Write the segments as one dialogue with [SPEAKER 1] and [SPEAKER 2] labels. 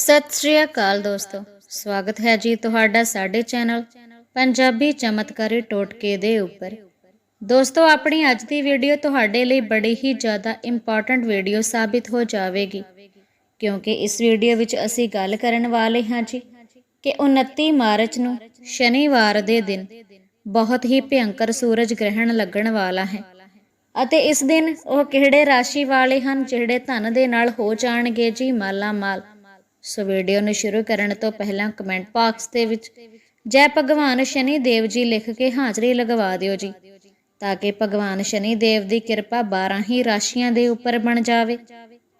[SPEAKER 1] ਸਤਿ ਸ਼੍ਰੀ ਅਕਾਲ ਦੋਸਤੋ। ਸਵਾਗਤ ਹੈ ਜੀ ਤੁਹਾਡਾ ਸਾਡੇ ਚੈਨਲ ਪੰਜਾਬੀ ਚਮਤਕਾਰੀ ਟੋਟਕੇ ਦੇ ਉੱਪਰ। ਦੋਸਤੋ, ਆਪਣੀ ਅੱਜ ਦੀ ਵੀਡੀਓ ਤੁਹਾਡੇ ਲਈ ਬੜੀ ਹੀ ਜ਼ਿਆਦਾ ਇੰਪੋਰਟੈਂਟ ਵੀਡੀਓ ਸਾਬਿਤ ਹੋ ਜਾਵੇਗੀ। ਕਿਉਂਕਿ ਇਸ ਵੀਡੀਓ ਵਿੱਚ ਅਸੀਂ ਗੱਲ ਕਰਨ ਵਾਲੇ ਹਾਂ ਜੀ ਕਿ 29 ਮਾਰਚ ਨੂੰ ਸ਼ਨੀਵਾਰ ਦੇ ਦਿਨ ਬਹੁਤ ਹੀ ਭਿਅੰਕਰ ਸੂਰਜ ਗ੍ਰਹਿਣ ਲੱਗਣ ਵਾਲਾ ਹੈ ਅਤੇ ਇਸ ਦਿਨ ਉਹ ਕਿਹੜੇ ਰਾਸ਼ੀ ਵਾਲੇ ਹਨ ਜਿਹੜੇ ਧਨ ਦੇ ਨਾਲ ਹੋ ਜਾਣਗੇ ਜੀ? ਮਾਲਾ ਮਾਲ ਸੋ ਵੀਡੀਓ ਨੂੰ ਸ਼ੁਰੂ ਕਰਨ ਤੋਂ ਪਹਿਲਾਂ ਕਮੈਂਟ ਬਾਕਸ ਦੇ ਵਿੱਚ ਜੈ ਭਗਵਾਨ ਸ਼ਨੀ ਦੇਵ ਜੀ ਲਿਖ ਕੇ ਹਾਜ਼ਰੀ ਲਗਵਾ ਦਿਓ ਜੀ, ਤਾਂ ਕਿ ਭਗਵਾਨ ਸ਼ਨੀ ਦੇਵ ਦੀ ਕਿਰਪਾ 12 ਹੀ ਰਾਸ਼ੀਆਂ ਦੇ ਉੱਪਰ ਬਣ ਜਾਵੇ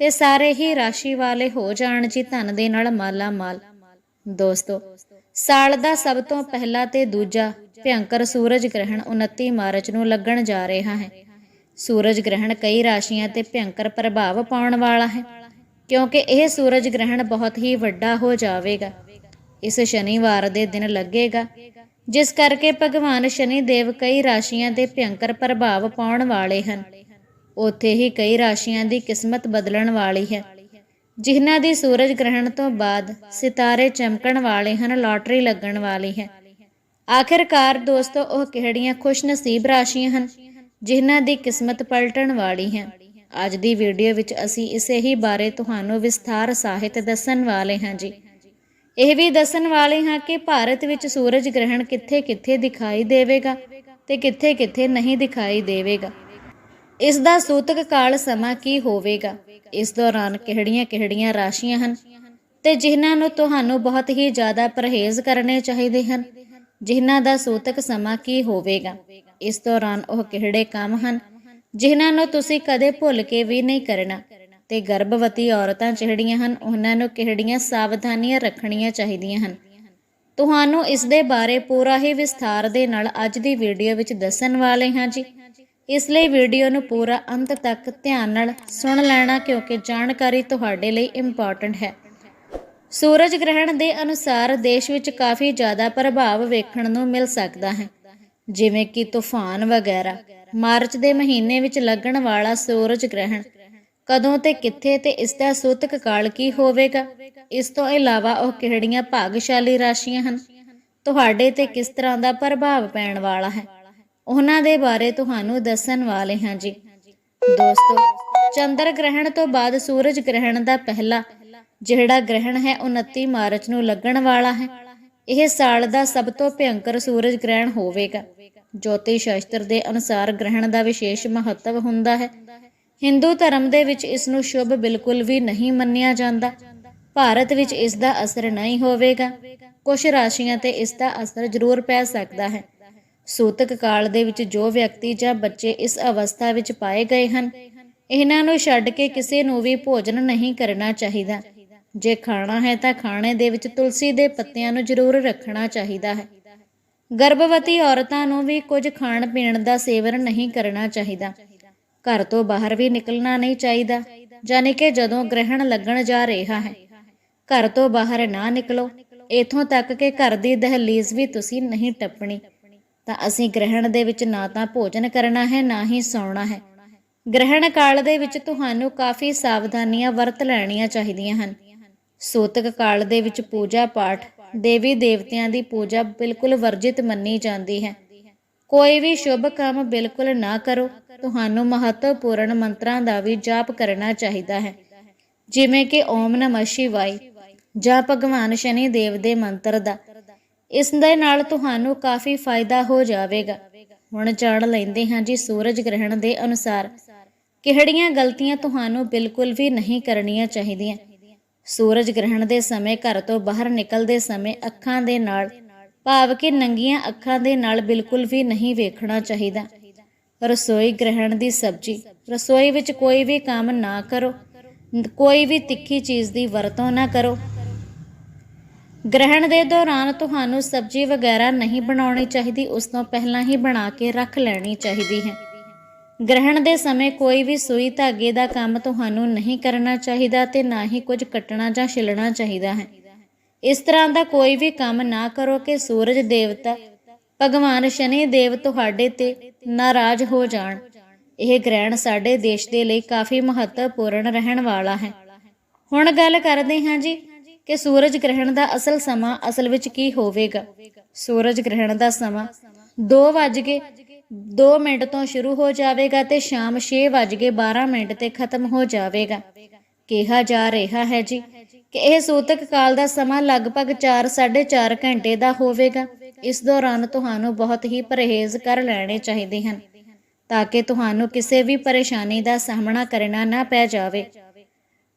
[SPEAKER 1] ਤੇ ਸਾਰੇ ਹੀ ਰਾਸ਼ੀ ਵਾਲੇ ਹੋ ਜਾਣ ਜੀ ਧਨ ਦੇ ਨਾਲ ਮਾਲਾ ਮਾਲ। ਦੋਸਤੋ, ਸਾਲ ਦਾ ਸਭ ਤੋਂ ਪਹਿਲਾ ਤੇ ਦੂਜਾ ਭਿਅੰਕਰ ਸੂਰਜ ਗ੍ਰਹਿਣ 29 ਮਾਰਚ ਨੂੰ ਲੱਗਣ ਜਾ ਰਿਹਾ ਹੈ। ਸੂਰਜ ਗ੍ਰਹਿਣ ਕਈ ਰਾਸ਼ੀਆਂ ਤੇ ਭਿਅੰਕਰ ਪ੍ਰਭਾਵ ਪਾਉਣ ਵਾਲਾ ਹੈ। ਕਿਉਂਕਿ ਇਹ ਸੂਰਜ ਗ੍ਰਹਿਣ ਬਹੁਤ ਹੀ ਵੱਡਾ ਹੋ ਜਾਵੇਗਾ। ਇਸ ਸ਼ਨੀਵਾਰ ਦੇ ਦਿਨ ਲੱਗੇਗਾ, ਜਿਸ ਕਰਕੇ ਭਗਵਾਨ ਸ਼ਨੀ ਦੇਵ ਕਈ ਰਾਸ਼ੀਆਂ ਤੇ ਭਿਅੰਕਰ ਪ੍ਰਭਾਵ ਪਾਉਣ ਵਾਲੇ ਹਨ। ਉੱਥੇ ਹੀ ਕਈ ਰਾਸ਼ੀਆਂ ਦੀ ਕਿਸਮਤ ਬਦਲਣ ਵਾਲੀ ਹੈ। ਜਿਨ੍ਹਾਂ ਦੀ ਸੂਰਜ ਗ੍ਰਹਿਣ ਤੋਂ ਬਾਅਦ ਸਿਤਾਰੇ ਚਮਕਣ ਵਾਲੇ ਹਨ, ਲਾਟਰੀ ਲੱਗਣ ਵਾਲੀ ਹੈ। ਆਖਿਰਕਾਰ ਦੋਸਤੋ, ਉਹ ਕਿਹੜੀਆਂ ਖੁਸ਼ਨਸੀਬ ਰਾਸ਼ੀਆਂ ਹਨ, ਜਿਨ੍ਹਾਂ ਦੀ ਕਿਸਮਤ ਪਲਟਣ ਵਾਲੀ ਹੈ। ਅੱਜ ਦੀ ਵੀਡੀਓ ਵਿੱਚ ਅਸੀਂ ਇਸੇ ਹੀ ਬਾਰੇ ਤੁਹਾਨੂੰ ਵਿਸਥਾਰ ਸਾਹਿਤ ਦੱਸਣ ਵਾਲੇ ਹਾਂ ਜੀ। ਇਹ ਵੀ ਦੱਸਣ ਵਾਲੇ ਹਾਂ ਕਿ ਭਾਰਤ ਵਿੱਚ ਸੂਰਜ ਗ੍ਰਹਿਣ ਕਿੱਥੇ-ਕਿੱਥੇ ਦਿਖਾਈ ਦੇਵੇਗਾ ਤੇ ਕਿੱਥੇ-ਕਿੱਥੇ ਨਹੀਂ ਦਿਖਾਈ ਦੇਵੇਗਾ। ਇਸ ਦਾ ਸੂਤਕ ਕਾਲ ਸਮਾਂ ਕੀ ਹੋਵੇਗਾ? ਇਸ ਦੌਰਾਨ ਕਿਹੜੀਆਂ-ਕਿਹੜੀਆਂ ਰਾਸ਼ੀਆਂ ਹਨ ਤੇ ਜਿਨ੍ਹਾਂ ਨੂੰ ਤੁਹਾਨੂੰ ਬਹੁਤ ਹੀ ਜ਼ਿਆਦਾ ਪਰਹੇਜ਼ ਕਰਨੇ ਚਾਹੀਦੇ ਹਨ? ਜਿਨ੍ਹਾਂ ਦਾ ਸੂਤਕ ਸਮਾਂ ਕੀ ਹੋਵੇਗਾ? ਇਸ ਦੌਰਾਨ ਉਹ ਕਿਹੜੇ ਕੰਮ ਹਨ? ਜਿਨ੍ਹਾਂ ਨੂੰ ਤੁਸੀਂ ਕਦੇ ਭੁੱਲ ਕੇ ਵੀ ਨਹੀਂ ਕਰਨਾ। ਤੇ ਗਰਭਵਤੀ ਔਰਤਾਂ ਜਿਹੜੀਆਂ ਹਨ, ਉਹਨਾਂ ਨੂੰ ਕਿਹੜੀਆਂ ਸਾਵਧਾਨੀਆਂ ਰੱਖਣੀਆਂ ਚਾਹੀਦੀਆਂ ਹਨ? ਤੁਹਾਨੂੰ ਇਸ ਦੇ ਬਾਰੇ ਪੂਰਾ ਹੀ ਵਿਸਥਾਰ ਦੇ ਨਾਲ ਅੱਜ ਦੀ ਵੀਡੀਓ ਵਿੱਚ ਦੱਸਣ ਵਾਲੇ ਹਾਂ ਜੀ। ਇਸ ਲਈ ਵੀਡੀਓ ਨੂੰ ਪੂਰਾ ਅੰਤ ਤੱਕ ਧਿਆਨ ਨਾਲ ਸੁਣ ਲੈਣਾ, ਕਿਉਂਕਿ ਜਾਣਕਾਰੀ ਤੁਹਾਡੇ ਲਈ ਇੰਪੋਰਟੈਂਟ ਹੈ। ਸੂਰਜ ਗ੍ਰਹਿਣ ਦੇ ਅਨੁਸਾਰ ਦੇਸ਼ ਵਿੱਚ ਕਾਫੀ ਜ਼ਿਆਦਾ ਪ੍ਰਭਾਵ ਵੇਖਣ ਨੂੰ ਮਿਲ ਸਕਦਾ ਹੈ। ਜਿਵੇਂ ਕਿ ਤੂਫਾਨ ਵਗੈਰਾ। ਮਾਰਚ ਦੇ ਮਹੀਨੇ ਵਿੱਚ ਲੱਗਣ ਵਾਲਾ ਸੂਰਜ ਗ੍ਰਹਿਣ। ਕਦੋਂ ਤੇ ਕਿੱਥੇ ਤੇ ਇਸ ਦਾ ਸੂਤਕ ਕਾਲ ਕੀ ਹੋਵੇਗਾ? ਇਸ ਤੋਂ ਇਲਾਵਾ ਉਹ ਕਿਹੜੀਆਂ ਭਾਗਸ਼ਾਲੀ ਰਾਸ਼ੀਆਂ ਹਨ? ਤੁਹਾਡੇ ਤੇ ਕਿਸ ਤਰ੍ਹਾਂ ਦਾ ਪ੍ਰਭਾਵ ਪੈਣ ਵਾਲਾ ਹੈ? ਉਹਨਾਂ ਦੇ ਬਾਰੇ ਤੁਹਾਨੂੰ ਦੱਸਣ ਵਾਲੇ ਹਾਂ ਜੀ। ਦੋਸਤੋ, ਚੰਦਰ ਗ੍ਰਹਿਣ ਤੋਂ ਬਾਅਦ ਸੂਰਜ ਗ੍ਰਹਿਣ ਦਾ ਪਹਿਲਾ, ਜਿਹੜਾ ਗ੍ਰਹਿਣ ਹੈ 29 ਮਾਰਚ ਨੂੰ ਲੱਗਣ ਵਾਲਾ ਹੈ। ਇਹ ਸਾਲ ਦਾ ਸਭ ਤੋਂ ਭਿਅੰਕਰ ਸੂਰਜ ਗ੍ਰਹਿਣ ਹੋਵੇਗਾ। ਜੋਤਿਸ਼ ਸ਼ਾਸਤਰ ਦੇ ਅਨੁਸਾਰ ਗ੍ਰਹਿਣ ਦਾ ਵਿਸ਼ੇਸ਼ ਮਹੱਤਵ ਹੁੰਦਾ ਹੈ। ਹਿੰਦੂ ਧਰਮ ਦੇ ਵਿੱਚ ਇਸ ਨੂੰ ਸ਼ੁਭ ਬਿਲਕੁਲ ਵੀ ਨਹੀਂ ਮੰਨਿਆ ਜਾਂਦਾ। ਭਾਰਤ ਵਿੱਚ ਇਸ ਦਾ ਅਸਰ ਨਹੀਂ ਹੋਵੇਗਾ। ਕੁਝ ਰਾਸ਼ੀਆਂ ਤੇ ਇਸ ਦਾ ਅਸਰ ਜ਼ਰੂਰ ਪੈ ਸਕਦਾ ਹੈ। ਸੂਤਕ ਕਾਲ ਦੇ ਵਿੱਚ ਜੋ ਵਿਅਕਤੀ ਜਾਂ ਬੱਚੇ ਇਸ ਅਵਸਥਾ ਵਿੱਚ ਪਾਏ ਗਏ ਹਨ, ਇਹਨਾਂ ਨੂੰ ਛੱਡ ਕੇ ਕਿਸੇ ਨੂੰ ਵੀ ਭੋਜਨ ਨਹੀਂ ਕਰਨਾ ਚਾਹੀਦਾ। ਜੇ ਖਾਣਾ ਹੈ ਤਾਂ ਖਾਣੇ ਦੇ ਵਿੱਚ ਤੁਲਸੀ ਦੇ ਪੱਤਿਆਂ ਨੂੰ ਜ਼ਰੂਰ ਰੱਖਣਾ ਚਾਹੀਦਾ ਹੈ। ਗਰਭਵਤੀ ਔਰਤਾਂ ਨੂੰ ਵੀ ਕੁਝ ਖਾਣ ਪੀਣ ਦਾ ਸੇਵਨ ਨਹੀਂ ਕਰਨਾ ਚਾਹੀਦਾ। ਘਰ ਤੋਂ ਬਾਹਰ ਵੀ ਨਿਕਲਣਾ ਨਹੀਂ ਚਾਹੀਦਾ ਯਾਨੀ ਕਿ ਜਦੋਂ ਗ੍ਰਹਿਣ ਲੱਗਣ ਜਾ ਰਿਹਾ ਹੈ। ਘਰ ਤੋਂ ਬਾਹਰ ਨਾ ਨਿਕਲੋ। ਇਥੋਂ ਤੱਕ ਕਿ ਘਰ ਦੀ ਦਹਲੀਜ਼ ਵੀ ਤੁਸੀਂ ਨਹੀਂ ਟੱਪਣੀ। ਤਾਂ ਅਸੀਂ ਗ੍ਰਹਿਣ ਦੇ ਵਿੱਚ ਨਾ ਤਾਂ ਭੋਜਨ ਕਰਨਾ ਹੈ, ਨਾ ਹੀ ਸੌਣਾ ਹੈ। ਗ੍ਰਹਿਣ ਕਾਲ ਦੇ ਵਿੱਚ ਤੁਹਾਨੂੰ ਕਾਫੀ ਸਾਵਧਾਨੀਆਂ ਵਰਤ ਲੈਣੀਆਂ ਚਾਹੀਦੀਆਂ ਹਨ। ਸੂਤਕ ਕਾਲ ਦੇ ਵਿੱਚ ਪੂਜਾ ਪਾਠ ਦੇਵੀ ਦੇਵਤਿਆਂ ਦੀ ਪੂਜਾ ਬਿਲਕੁਲ ਵਰਜਿਤ ਮੰਨੀ ਜਾਂਦੀ ਹੈ। ਕੋਈ ਵੀ ਸ਼ੁਭ ਕੰਮ ਬਿਲਕੁਲ ਨਾ ਕਰੋ, ਤੁਹਾਨੂੰ ਮਹੱਤਵਪੂਰਨ ਮੰਤਰਾਂ ਦਾ ਵੀ ਜਾਪ ਕਰਨਾ ਚਾਹੀਦਾ ਹੈ। ਜਿਵੇਂ ਕਿ ਓਮ ਨਮঃ ਸ਼ਿਵਾय ਜਾਂ ਭਗਵਾਨ ਸ਼ਨੀ ਦੇਵ ਦੇ ਮੰਤਰ ਦਾ। ਇਸ ਦੇ ਨਾਲ ਤੁਹਾਨੂੰ ਕਾਫੀ ਫਾਇਦਾ ਹੋ ਜਾਵੇਗਾ। ਹੁਣ ਜਾਣ ਲੈਂਦੇ ਹਾਂ ਜੀ ਸੂਰਜ ਗ੍ਰਹਿਣ ਦੇ ਅਨੁਸਾਰ। ਕਿਹੜੀਆਂ ਗਲਤੀਆਂ ਤੁਹਾਨੂੰ ਬਿਲਕੁਲ ਵੀ ਨਹੀਂ ਕਰਨੀਆਂ ਚਾਹੀਦੀਆਂ? ਸੂਰਜ ਗ੍ਰਹਿਣ ਦੇ ਸਮੇਂ ਘਰ ਤੋਂ ਬਾਹਰ ਨਿਕਲਦੇ ਸਮੇਂ ਅੱਖਾਂ ਦੇ ਨਾਲ, ਭਾਵ ਕਿ ਨੰਗੀਆਂ ਅੱਖਾਂ ਦੇ ਨਾਲ ਬਿਲਕੁਲ ਵੀ ਨਹੀਂ ਵੇਖਣਾ ਚਾਹੀਦਾ। ਰਸੋਈ ਗ੍ਰਹਿਣ ਦੀ ਸਬਜ਼ੀ, ਰਸੋਈ ਵਿੱਚ ਕੋਈ ਵੀ ਕੰਮ ਨਾ ਕਰੋ, ਕੋਈ ਵੀ ਤਿੱਖੀ ਚੀਜ਼ ਦੀ ਵਰਤੋਂ ਨਾ ਕਰੋ। ਗ੍ਰਹਿਣ ਦੇ ਦੌਰਾਨ ਤੁਹਾਨੂੰ ਸਬਜ਼ੀ ਵਗੈਰਾ ਨਹੀਂ ਬਣਾਉਣੀ ਚਾਹੀਦੀ, ਉਸ ਤੋਂ ਪਹਿਲਾਂ ਹੀ ਬਣਾ ਕੇ ਰੱਖ ਲੈਣੀ ਚਾਹੀਦੀ ਹੈ। ਗ੍ਰਹਿਣ ਦੇ ਸਮੇਂ ਕੋਈ ਵੀ ਸੂਈ ਧਾਗੇ ਦਾ ਕੰਮ ਤੁਹਾਨੂੰ ਨਹੀਂ ਕਰਨਾ ਚਾਹੀਦਾ ਤੇ ਨਾ ਹੀ ਕੁਝ ਕੱਟਣਾ ਜਾਂ ਛਿਲਣਾ ਚਾਹੀਦਾ ਹੈ। ਇਸ ਤਰ੍ਹਾਂ ਦਾ ਕੋਈ ਵੀ ਕੰਮ ਨਾ ਕਰੋ ਕਿ ਸੂਰਜ ਦੇਵਤਾ, ਭਗਵਾਨ ਸ਼ਨੀ ਦੇਵ ਤੁਹਾਡੇ ਤੇ ਨਾਰਾਜ਼ ਹੋ ਜਾਣ। ਇਹ ਗ੍ਰਹਿਣ ਸਾਡੇ ਦੇਸ਼ ਦੇ ਲਈ ਕਾਫੀ ਮਹੱਤਵਪੂਰਨ ਰਹਿਣ ਵਾਲਾ ਹੈ। ਹੁਣ ਗੱਲ ਕਰਦੇ ਹਾਂ ਜੀ ਕਿ ਸੂਰਜ ਗ੍ਰਹਿਣ ਦਾ ਅਸਲ ਸਮਾਂ ਅਸਲ ਵਿੱਚ ਕੀ ਹੋਵੇਗਾ। ਸੂਰਜ ਗ੍ਰਹਿਣ ਦਾ ਸਮਾਂ 2:00 2 ਮਿੰਟ ਤੋਂ ਸ਼ੁਰੂ ਹੋ ਜਾਵੇਗਾ ਤੇ ਸ਼ਾਮ 6:12 ਮਿੰਟ ਤੇ ਖਤਮ ਹੋ ਜਾਵੇਗਾ। ਕਿਹਾ ਜਾ ਰਿਹਾ ਹੈ ਜੀ ਕਿ ਇਹ ਸੂਤਕ ਕਾਲ ਦਾ ਸਮਾਂ ਲਗਭਗ 4-4.5 ਘੰਟੇ ਦਾ ਹੋਵੇਗਾ। ਇਸ ਦੌਰਾਨ ਤੁਹਾਨੂੰ ਬਹੁਤ ਹੀ ਪਰਹੇਜ਼ ਕਰ ਲੈਣੇ ਚਾਹੀਦੇ ਹਨ ਤਾਂ ਕਿ ਤੁਹਾਨੂੰ ਕਿਸੇ ਵੀ ਪਰੇਸ਼ਾਨੀ ਦਾ ਸਾਹਮਣਾ ਕਰਨਾ ਨਾ ਪੈ ਜਾਵੇ।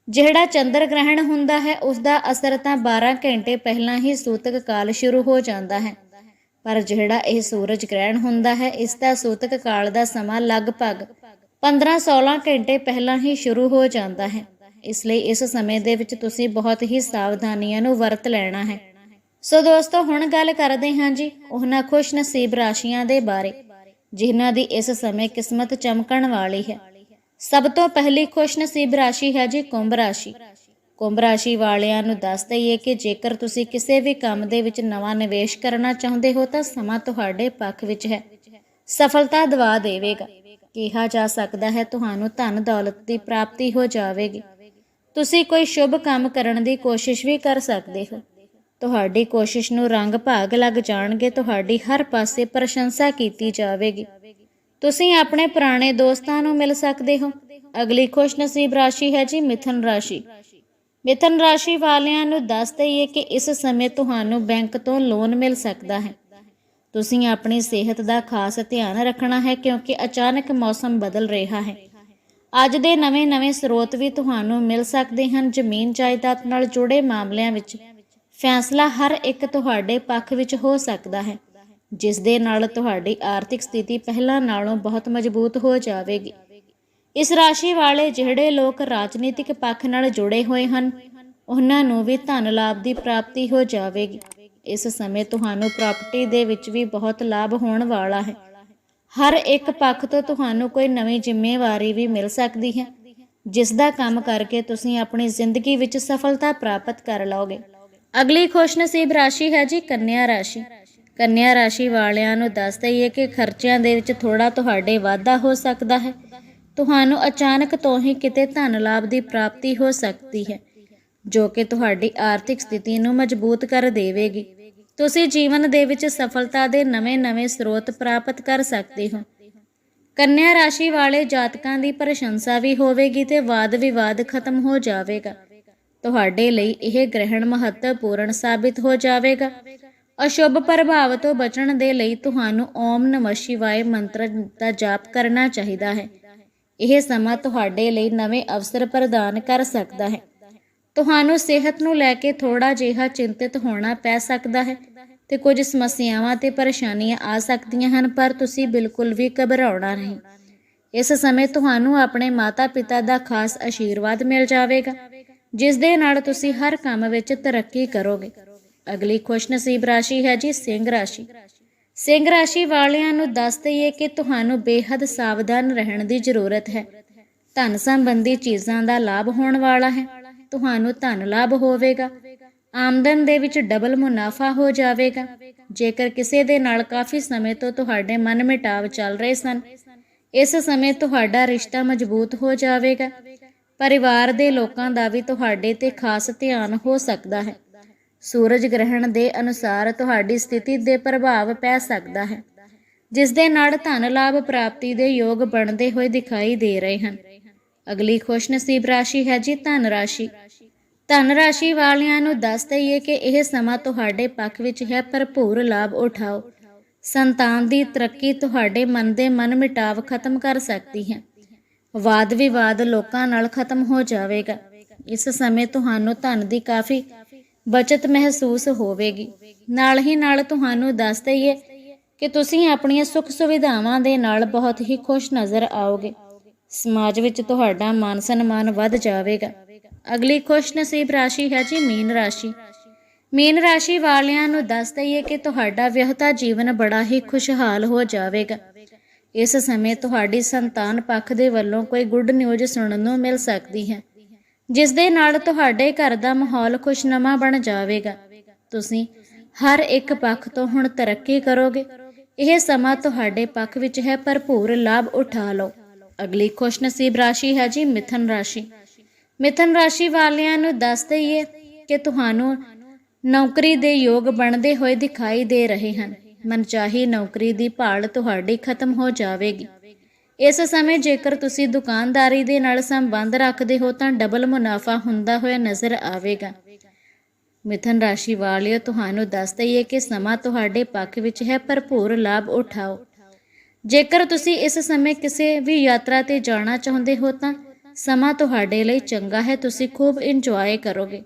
[SPEAKER 1] ਜਿਹੜਾ ਚੰਦਰ ਗ੍ਰਹਿਣ ਹੁੰਦਾ ਹੈ ਉਸ ਦਾ ਅਸਰ ਤਾਂ 12 ਘੰਟੇ ਪਹਿਲਾਂ ਹੀ ਸੂਤਕ ਕਾਲ ਸ਼ੁਰੂ ਹੋ ਜਾਂਦਾ ਹੈ। ਪਰ ਜਿਹੜਾ ਇਹ ਸੂਰਜ ਗ੍ਰਹਿਣ ਹੁੰਦਾ ਹੈ, ਇਸ ਦਾ ਸੂਤਕ ਕਾਲ ਦਾ ਸਮਾਂ ਲਗਭਗ 15-16 ਘੰਟੇ ਪਹਿਲਾਂ ਹੀ ਸ਼ੁਰੂ ਹੋ ਜਾਂਦਾ ਹੈ। ਇਸ ਲਈ ਇਸ ਸਮੇਂ ਦੇ ਵਿੱਚ ਤੁਸੀਂ ਬਹੁਤ ਹੀ ਸਾਵਧਾਨੀਆਂ ਨੂੰ ਵਰਤ ਲੈਣਾ ਹੈ। ਸੋ ਦੋਸਤੋ, ਹੁਣ ਗੱਲ ਕਰਦੇ ਹਾਂ ਜੀ ਉਹਨਾਂ ਖੁਸ਼ ਨਸੀਬ ਰਾਸ਼ੀਆਂ ਦੇ ਬਾਰੇ, ਜਿਨ੍ਹਾਂ ਦੀ ਇਸ ਸਮੇਂ ਕਿਸਮਤ ਚਮਕਣ ਵਾਲੀ ਹੈ। ਸਭ ਤੋਂ ਪਹਿਲੀ ਖੁਸ਼ ਨਸੀਬ ਰਾਸ਼ੀ ਹੈ ਜੀ ਕੁੰਭ ਰਾਸ਼ੀ। ਕੁੰਭ ਰਾਸ਼ੀ ਵਾਲਿਆਂ ਨੂੰ ਦੱਸ ਦਈਏ ਕਿ ਜੇਕਰ ਤੁਸੀਂ ਕਿਸੇ ਵੀ ਕੰਮ ਦੇ ਵਿੱਚ ਨਵਾਂ ਨਿਵੇਸ਼ ਕਰਨਾ ਚਾਹੁੰਦੇ ਹੋ, ਤਾਂ ਸਮਾਂ ਤੁਹਾਡੇ ਪੱਖ ਵਿੱਚ ਹੈ। ਸਫਲਤਾ ਦਵਾ ਦੇਵੇਗਾ। ਕਿਹਾ ਜਾ ਸਕਦਾ ਹੈ, ਤੁਹਾਨੂੰ ਧਨ ਦੌਲਤ ਦੀ ਪ੍ਰਾਪਤੀ ਹੋ ਜਾਵੇਗੀ। ਤੁਸੀਂ ਕੋਈ ਸ਼ੁਭ ਕੰਮ ਕਰਨ ਦੀ ਕੋਸ਼ਿਸ਼ ਵੀ ਕਰ ਸਕਦੇ ਹੋ। ਤੁਹਾਡੀ ਕੋਸ਼ਿਸ਼ ਨੂੰ ਰੰਗ ਭਾਗ ਲੱਗ ਜਾਣਗੇ, ਤੁਹਾਡੀ ਹਰ ਪਾਸੇ ਪ੍ਰਸ਼ੰਸਾ ਕੀਤੀ ਜਾਵੇਗੀ। ਤੁਸੀਂ ਆਪਣੇ ਪੁਰਾਣੇ ਦੋਸਤਾਂ ਨੂੰ ਮਿਲ ਸਕਦੇ ਹੋ। ਅਗਲੀ ਖੁਸ਼ਨਸੀਬ ਰਾਸ਼ੀ ਹੈ ਜੀ ਮਿਥਨ ਰਾਸ਼ੀ। ਮਿਥਨ ਰਾਸ਼ੀ ਵਾਲਿਆਂ ਨੂੰ ਦੱਸ ਦਈਏ ਕਿ ਇਸ ਸਮੇਂ ਤੁਹਾਨੂੰ ਬੈਂਕ ਤੋਂ ਲੋਨ ਮਿਲ ਸਕਦਾ ਹੈ। ਤੁਸੀਂ ਆਪਣੀ ਸਿਹਤ ਦਾ ਖਾਸ ਧਿਆਨ ਰੱਖਣਾ ਹੈ ਕਿਉਂਕਿ ਅਚਾਨਕ ਮੌਸਮ ਬਦਲ ਰਿਹਾ ਹੈ। ਅੱਜ ਦੇ ਨਵੇਂ-ਨਵੇਂ ਸਰੋਤ ਵੀ ਤੁਹਾਨੂੰ ਮਿਲ ਸਕਦੇ ਹਨ ਜ਼ਮੀਨ ਜਾਇਦਾਦ ਨਾਲ ਜੁੜੇ ਮਾਮਲਿਆਂ ਵਿੱਚ। ਫੈਸਲਾ ਹਰ ਇੱਕ ਤੁਹਾਡੇ ਪੱਖ ਵਿੱਚ ਹੋ ਸਕਦਾ ਹੈ, ਜਿਸ ਦੇ ਨਾਲ ਤੁਹਾਡੀ ਆਰਥਿਕ ਸਥਿਤੀ ਪਹਿਲਾਂ ਨਾਲੋਂ ਬਹੁਤ ਮਜ਼ਬੂਤ ਹੋ ਜਾਵੇਗੀ। ਇਸ ਰਾਸ਼ੀ ਵਾਲੇ ਜਿਹੜੇ ਲੋਕ ਰਾਜਨੀਤਿਕ ਪੱਖ ਨਾਲ ਜੁੜੇ ਹੋਏ ਹਨ, ਉਹਨਾਂ ਨੂੰ ਵੀ ਧਨ ਲਾਭ ਦੀ ਪ੍ਰਾਪਤੀ ਹੋ ਜਾਵੇਗੀ। ਇਸ ਸਮੇਂ ਤੁਹਾਨੂੰ ਪ੍ਰਾਪਰਟੀ ਦੇ ਵਿੱਚ ਵੀ ਬਹੁਤ ਲਾਭ ਹੋਣ ਵਾਲਾ ਹੈ। ਹਰ ਇੱਕ ਪੱਖ ਤੋਂ ਤੁਹਾਨੂੰ ਕੋਈ ਨਵੀਂ ਜ਼ਿੰਮੇਵਾਰੀ ਵੀ ਮਿਲ ਸਕਦੀ ਹੈ, ਜਿਸ ਦਾ ਕੰਮ ਕਰਕੇ ਤੁਸੀਂ ਆਪਣੀ ਜ਼ਿੰਦਗੀ ਵਿੱਚ ਸਫਲਤਾ ਪ੍ਰਾਪਤ ਕਰ ਲਓਗੇ। ਅਗਲੀ ਖੁਸ਼ਨਸੀਬ ਰਾਸ਼ੀ ਹੈ ਜੀ ਕੰਨਿਆ ਰਾਸ਼ੀ। ਕੰਨਿਆ ਰਾਸ਼ੀ ਵਾਲਿਆਂ ਨੂੰ ਦੱਸ ਦਈਏ ਕਿ ਖਰਚਿਆਂ ਦੇ ਵਿੱਚ ਥੋੜਾ ਤੁਹਾਡੇ ਵਾਧਾ ਹੋ ਸਕਦਾ ਹੈ। ਤੁਹਾਨੂੰ ਅਚਾਨਕ ਤੋਂ ਹੀ ਕਿਤੇ ਧਨ ਲਾਭ ਦੀ ਪ੍ਰਾਪਤੀ ਹੋ ਸਕਦੀ ਹੈ, ਜੋ ਕਿ ਤੁਹਾਡੀ ਆਰਥਿਕ ਸਥਿਤੀ ਨੂੰ ਮਜ਼ਬੂਤ ਕਰ ਦੇਵੇਗੀ। ਤੁਸੀਂ ਜੀਵਨ ਦੇ ਵਿੱਚ ਸਫਲਤਾ ਦੇ ਨਵੇਂ-ਨਵੇਂ ਸਰੋਤ ਪ੍ਰਾਪਤ ਕਰ ਸਕਦੇ ਹੋ। ਕੰਨਿਆ ਰਾਸ਼ੀ ਵਾਲੇ ਜਾਤਕਾਂ ਦੀ ਪ੍ਰਸ਼ੰਸਾ ਵੀ ਹੋਵੇਗੀ ਤੇ ਵਾਦ ਵਿਵਾਦ ਖਤਮ ਹੋ ਜਾਵੇਗਾ। ਤੁਹਾਡੇ ਲਈ ਇਹ ਗ੍ਰਹਿਣ ਮਹੱਤਵਪੂਰਨ ਸਾਬਿਤ ਹੋ ਜਾਵੇਗਾ। ਅਸ਼ੁਭ ਪ੍ਰਭਾਵ ਤੋਂ ਬਚਣ ਦੇ ਲਈ ਤੁਹਾਨੂੰ ਓਮ ਨਮः ਸ਼ਿਵਾਏ ਮੰਤਰ ਦਾ ਜਾਪ ਕਰਨਾ ਚਾਹੀਦਾ ਹੈ। ਇਹ ਸਮਾਂ ਤੁਹਾਡੇ ਲਈ ਨਵੇਂ ਅਵਸਰ ਪ੍ਰਦਾਨ ਕਰ ਸਕਦਾ ਹੈ। ਤੁਹਾਨੂੰ ਸਿਹਤ ਨੂੰ ਲੈ ਕੇ ਥੋੜਾ ਜਿਹਾ ਚਿੰਤਿਤ ਹੋਣਾ ਪੈ ਸਕਦਾ ਹੈ ਤੇ ਕੁਝ ਸਮੱਸਿਆਵਾਂ ਤੇ ਪਰੇਸ਼ਾਨੀਆਂ ਆ ਸਕਦੀਆਂ ਹਨ, ਪਰ ਤੁਸੀਂ ਬਿਲਕੁਲ ਵੀ ਘਬਰਾਉਣਾ ਨਹੀਂ। ਇਸ ਸਮੇਂ ਤੁਹਾਨੂੰ ਆਪਣੇ ਮਾਤਾ-ਪਿਤਾ ਦਾ ਖਾਸ ਆਸ਼ੀਰਵਾਦ ਮਿਲ ਜਾਵੇਗਾ, ਜਿਸ ਦੇ ਨਾਲ ਤੁਸੀਂ ਹਰ ਕੰਮ ਵਿੱਚ ਤਰੱਕੀ ਕਰੋਗੇ। ਅਗਲੀ ਖੁਸ਼ਨਸੀਬ ਰਾਸ਼ੀ ਹੈ ਜੀ, ਸਿੰਘ ਰਾਸ਼ੀ। ਸਿੰਘ ਰਾਸ਼ੀ ਵਾਲਿਆਂ ਨੂੰ ਦੱਸ ਦਈਏ ਕਿ ਤੁਹਾਨੂੰ ਬੇਹੱਦ ਸਾਵਧਾਨ ਰਹਿਣ ਦੀ ਜ਼ਰੂਰਤ ਹੈ। ਧਨ ਸੰਬੰਧੀ ਚੀਜ਼ਾਂ ਦਾ ਲਾਭ ਹੋਣ ਵਾਲਾ ਹੈ। ਤੁਹਾਨੂੰ ਧਨ ਲਾਭ ਹੋਵੇਗਾ। ਆਮਦਨ ਦੇ ਵਿੱਚ ਡਬਲ ਮੁਨਾਫਾ ਹੋ ਜਾਵੇਗਾ। ਜੇਕਰ ਕਿਸੇ ਦੇ ਨਾਲ ਕਾਫੀ ਸਮੇਂ ਤੋਂ ਤੁਹਾਡੇ ਮਨ ਮਿਟਾਵ ਚੱਲ ਰਹੇ ਸਨ, ਇਸ ਸਮੇਂ ਤੁਹਾਡਾ ਰਿਸ਼ਤਾ ਮਜ਼ਬੂਤ ਹੋ ਜਾਵੇਗਾ। ਪਰਿਵਾਰ ਦੇ ਲੋਕਾਂ ਦਾ ਵੀ ਤੁਹਾਡੇ ਤੇ ਖਾਸ ਧਿਆਨ ਹੋ ਸਕਦਾ ਹੈ। ਸੂਰਜ ਗ੍ਰਹਿਣ ਦੇ ਅਨੁਸਾਰ ਤੁਹਾਡੀ ਸਥਿਤੀ ਦੇ ਪ੍ਰਭਾਵ ਪੈ ਸਕਦਾ ਹੈ, ਜਿਸ ਦੇ ਨਾਲ ਧਨ ਲਾਭ ਪ੍ਰਾਪਤੀ ਦੇ ਯੋਗ ਬਣਦੇ ਹੋਏ ਦਿਖਾਈ ਦੇ ਰਹੇ ਹਨ। ਅਗਲੀ ਖੁਸ਼ਨਸੀਬ ਰਾਸ਼ੀ ਹੈ ਜੀ ਧਨ ਰਾਸ਼ੀ। ਧਨ ਰਾਸ਼ੀ ਵਾਲਿਆਂ ਨੂੰ ਦੱਸ ਦਈਏ ਕਿ ਇਹ ਸਮਾਂ ਤੁਹਾਡੇ ਪੱਖ ਵਿੱਚ ਹੈ, ਭਰਪੂਰ ਲਾਭ ਉਠਾਓ। ਸੰਤਾਨ ਦੀ ਤਰੱਕੀ ਤੁਹਾਡੇ ਮਨ ਦੇ ਮਨ ਮਿਟਾਵ ਖਤਮ ਕਰ ਸਕਦੀ ਹੈ। ਵਾਦ ਵਿਵਾਦ ਲੋਕਾਂ ਨਾਲ ਖਤਮ ਹੋ ਜਾਵੇਗਾ। ਇਸ ਸਮੇਂ ਤੁਹਾਨੂੰ ਧਨ ਦੀ ਕਾਫੀ ਬਚਤ ਮਹਿਸੂਸ ਹੋਵੇਗੀ। ਨਾਲ ਹੀ ਨਾਲ ਤੁਹਾਨੂੰ ਦੱਸ ਦਈਏ ਕਿ ਤੁਸੀਂ ਆਪਣੀਆਂ ਸੁੱਖ ਸੁਵਿਧਾਵਾਂ ਦੇ ਨਾਲ ਬਹੁਤ ਹੀ ਖੁਸ਼ ਨਜ਼ਰ ਆਓਗੇ। ਸਮਾਜ ਵਿੱਚ ਤੁਹਾਡਾ ਮਾਨ ਸਨਮਾਨ ਵੱਧ ਜਾਵੇਗਾ। ਅਗਲੀ ਖੁਸ਼ ਨਸੀਬ ਰਾਸ਼ੀ ਹੈ ਜੀ ਮੀਨ ਰਾਸ਼ੀ। ਮੀਨ ਰਾਸ਼ੀ ਵਾਲਿਆਂ ਨੂੰ ਦੱਸ ਦਈਏ ਕਿ ਤੁਹਾਡਾ ਵਿਆਹਤਾ ਜੀਵਨ ਬੜਾ ਹੀ ਖੁਸ਼ਹਾਲ ਹੋ ਜਾਵੇਗਾ। ਇਸ ਸਮੇਂ ਤੁਹਾਡੀ ਸੰਤਾਨ ਪੱਖ ਦੇ ਵੱਲੋਂ ਕੋਈ ਗੁੱਡ ਨਿਊਜ਼ ਸੁਣਨ ਨੂੰ ਮਿਲ ਸਕਦੀ ਹੈ। ਜਿਸ ਦੇ ਨਾਲ ਤੁਹਾਡੇ ਘਰ ਦਾ ਮਾਹੌਲ ਖੁਸ਼ਨਮਾ ਬਣ ਜਾਵੇਗਾ। ਤੁਸੀਂ ਹਰ ਇੱਕ ਪੱਖ ਤੋਂ ਹੁਣ ਤਰੱਕੀ ਕਰੋਗੇ। ਇਹ ਸਮਾਂ ਤੁਹਾਡੇ ਪੱਖ ਵਿੱਚ ਹੈ, ਭਰਪੂਰ ਲਾਭ ਉਠਾ ਲਓ। ਅਗਲੀ ਖੁਸ਼ਨਸੀਬ ਰਾਸ਼ੀ ਹੈ ਜੀ, ਮਿਥਨ ਰਾਸ਼ੀ। ਮਿਥਨ ਰਾਸ਼ੀ ਵਾਲਿਆਂ ਨੂੰ ਦੱਸ ਦਈਏ ਕਿ ਤੁਹਾਨੂੰ ਨੌਕਰੀ ਦੇ ਯੋਗ ਬਣਦੇ ਹੋਏ ਦਿਖਾਈ ਦੇ ਰਹੇ ਹਨ। ਮਨਚਾਹੀ ਨੌਕਰੀ ਦੀ ਭਾਲ ਤੁਹਾਡੀ ਖਤਮ ਹੋ ਜਾਵੇਗੀ। ਇਸ ਸਮੇਂ ਜੇਕਰ ਤੁਸੀਂ ਦੁਕਾਨਦਾਰੀ ਦੇ ਨਾਲ ਸੰਬੰਧ ਰੱਖਦੇ ਹੋ ਤਾਂ ਡਬਲ ਮੁਨਾਫਾ ਹੁੰਦਾ ਹੋਇਆ ਨਜ਼ਰ ਆਵੇਗਾ। ਮਿਥਨ ਰਾਸ਼ੀ ਵਾਲਿਓ, ਤੁਹਾਨੂੰ ਦੱਸ ਦਈਏ ਕਿ ਸਮਾਂ ਤੁਹਾਡੇ ਪੱਖ ਵਿੱਚ ਹੈ, ਭਰਪੂਰ ਲਾਭ ਉਠਾਓ। ਜੇਕਰ ਤੁਸੀਂ ਇਸ ਸਮੇਂ ਕਿਸੇ ਵੀ ਯਾਤਰਾ ਤੇ ਜਾਣਾ ਚਾਹੁੰਦੇ ਹੋ ਤਾਂ ਸਮਾਂ ਤੁਹਾਡੇ ਲਈ ਚੰਗਾ ਹੈ, ਤੁਸੀਂ ਖੂਬ ਇੰਜੋਏ ਕਰੋਗੇ।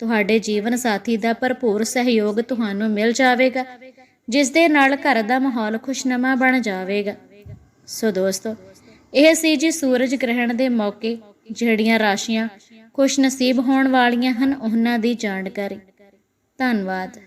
[SPEAKER 1] ਤੁਹਾਡੇ ਜੀਵਨ ਸਾਥੀ ਦਾ ਭਰਪੂਰ ਸਹਿਯੋਗ ਤੁਹਾਨੂੰ ਮਿਲ ਜਾਵੇਗਾ, ਜਿਸ ਦੇ ਨਾਲ ਘਰ ਦਾ ਮਾਹੌਲ ਖੁਸ਼ਨਮਾ ਬਣ ਜਾਵੇਗਾ। ਸੋ ਦੋਸਤੋ, ਇਹ ਸੀ ਜੀ ਸੂਰਜ ਗ੍ਰਹਿਣ ਦੇ ਮੌਕੇ, ਜਿਹੜੀਆਂ ਰਾਸ਼ੀਆਂ ਖੁਸ਼ ਨਸੀਬ ਹੋਣ ਵਾਲੀਆਂ ਹਨ, ਉਹਨਾਂ ਦੀ ਜਾਣਕਾਰੀ। ਧੰਨਵਾਦ।